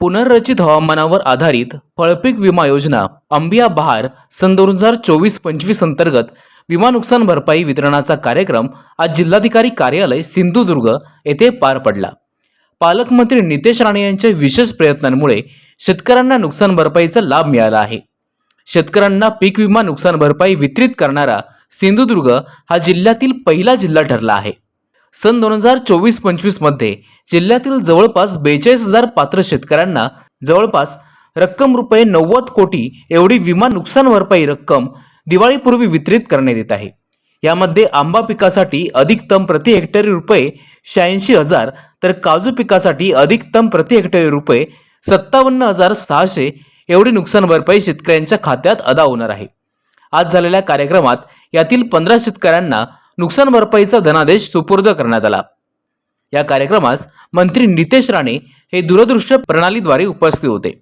पुनर्रचित हवामानावर आधारित फळपीक विमा योजना अंबिया बहार सन दोन हजार चोवीस पंचवीस अंतर्गत विमा नुकसान भरपाई वितरणाचा कार्यक्रम आज जिल्हाधिकारी कार्यालय सिंधुदुर्ग येथे पार पडला. पालकमंत्री नितेश राणे यांच्या विशेष प्रयत्नांमुळे शेतकऱ्यांना नुकसान भरपाईचा लाभ मिळाला आहे. शेतकऱ्यांना पीक विमा नुकसान भरपाई वितरित करणारा सिंधुदुर्ग हा जिल्ह्यातील पहिला जिल्हा ठरला आहे. सन दोन हजार चोवीस पंचवीसमध्ये जिल्ह्यातील जवळपास बेचाळीस हजार पात्र शेतकऱ्यांना जवळपास रक्कम रुपये नव्वद कोटी एवढी विमा नुकसान भरपाई रक्कम दिवाळीपूर्वी वितरित करण्यात येत आहे. यामध्ये आंबा पिकासाठी अधिकतम प्रति हेक्टरी रुपये शहाऐंशी हजार तर काजू पिकासाठी अधिकतम प्रति हेक्टरी रुपये सत्तावन्न हजार सहाशे एवढी नुकसान भरपाई शेतकऱ्यांच्या खात्यात अदा होणार आहे. आज झालेल्या कार्यक्रमात यातील पंधरा शेतकऱ्यांना नुकसान भरपाईचा धनादेश सुपूर्द करण्यात आला. या कार्यक्रमास मंत्री नितेश राणे हे दूरदृश्य प्रणालीद्वारे उपस्थित होते.